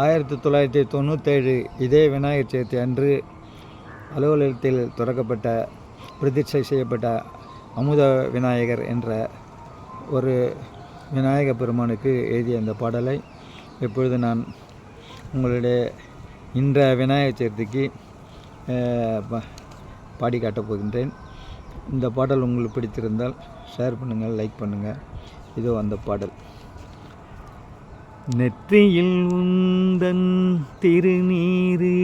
ஆயிரத்தி தொள்ளாயிரத்தி தொண்ணூற்றேழு இதே விநாயகர் சதுர்த்தி அன்று அலுவலகத்தில் திறக்கப்பட்ட பிரதிஷ்டை செய்யப்பட்ட அமுத விநாயகர் என்ற ஒரு விநாயக பெருமானுக்கு எழுதிய அந்த பாடலை இப்பொழுது நான் உங்களுடைய இன்றைய விநாயகர் சதுர்த்திக்கு பாடி காட்டப் போகின்றேன். இந்த பாடல் உங்களுக்கு பிடித்திருந்தால் ஷேர் பண்ணுங்கள் லைக் பண்ணுங்கள். இதோ அந்த பாடல். நெற்றியில் உந்தன் திருநீரு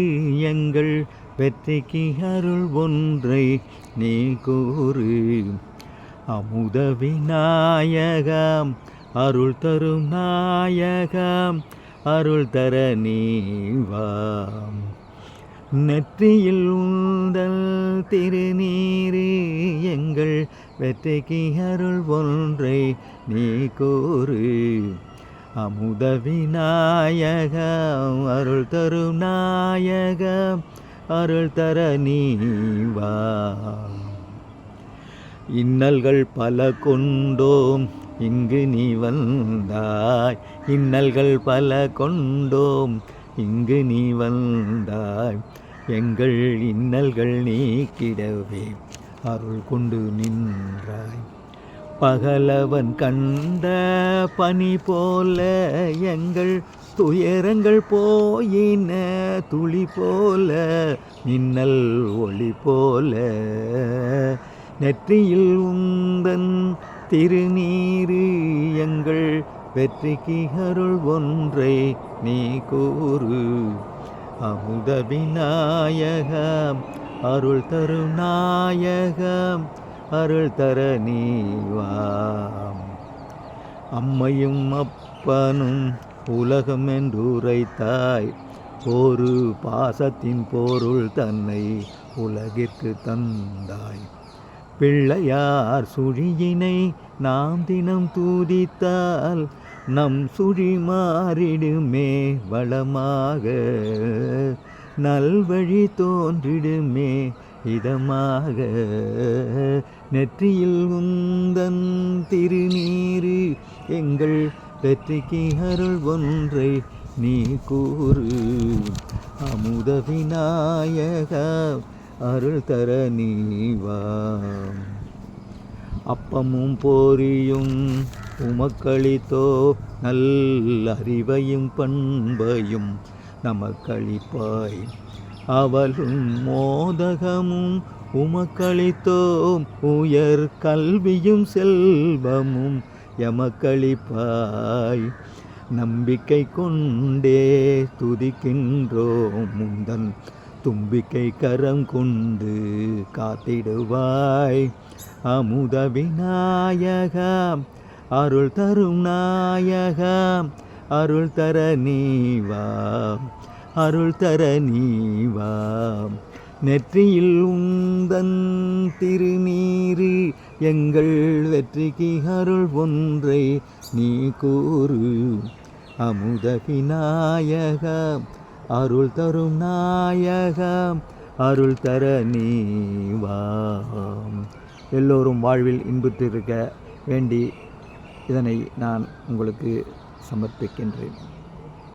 எங்கள் வெற்றிக்கு அருள் ஒன்றை நீ கூறு. அமுத விநாயகம் அருள் தரும் நாயகம் அருள் தர நீவாம் நெற்றியில் உந்தல் திருநீரு எங்கள் வெற்றிக்கு அருள் ஒன்றை நீ கூறு. அமுத விநாயகம் அருள் தரும் நாயகம் அருள் தர நீவா இன்னல்கள் பல கொண்டோம் இங்கு நீ வந்தாய். இன்னல்கள் பல கொண்டோம் இங்கு நீ வந்தாய். எங்கள் இன்னல்கள் நீக்கிடவே அருள் கொண்டு நின்றாய். பகலவன் கண்ட பனி போல எங்கள் துயரங்கள் போயின துளி போல மின்னல் ஒளி போல. நெற்றியில் உந்தன் திருநீரு எங்கள் வெற்றிக்கு அருள் ஒன்றை நீ கூறு. அமுத விநாயகம் அருள் தருநாயகம் நாயகம் அருள் தர நீவாம் அம்மையும் அப்பனும் உலகம் என்றுரைத்தாய் ஒரு பாசத்தின் பொருள் தன்னை உலகிற்கு தந்தாய். பிள்ளையார் சுழியினை நாம் தினம் தூதித்தால் நம் சுழி மாறிடுமே வளமாக. நல்வழி தோன்றிடுமே இதமாக நெற்றியில் உந்தன் திருநீரு எங்கள் வெற்றிக்கு அருள் ஒன்றை நீ கூறு. அமுத விநாயக அருள் தர நீவா. அப்பமும் போரியும் உமக்களித்தோ நல்ல அறிவையும் பண்பையும் நமக்களிப்பாய். அவளும் மோதகமும் உமக்களித்தோம். உயர் கல்வியும் செல்வமும் எமக்களிப்பாய். நம்பிக்கை கொண்டே துதிக்கின்றோம். முந்தன் தும்பிக்கை கரம் கொண்டு காத்திடுவாய். அமுத விநாயகம் அருள் தரும் நாயகம் அருள் தர நீவா. அருள் தர நீவாம் நெற்றியில் உந்தன் திருநீரு எங்கள் வெற்றிக்கு அருள் ஒன்றை நீ கூறு. அமுத விநாயகம் அருள் தரும் நாயகம் அருள் தர நீவாம் எல்லோரும் வாழ்வில் இன்புற்றிருக்க வேண்டி இதனை நான் உங்களுக்கு சமர்ப்பிக்கின்றேன்.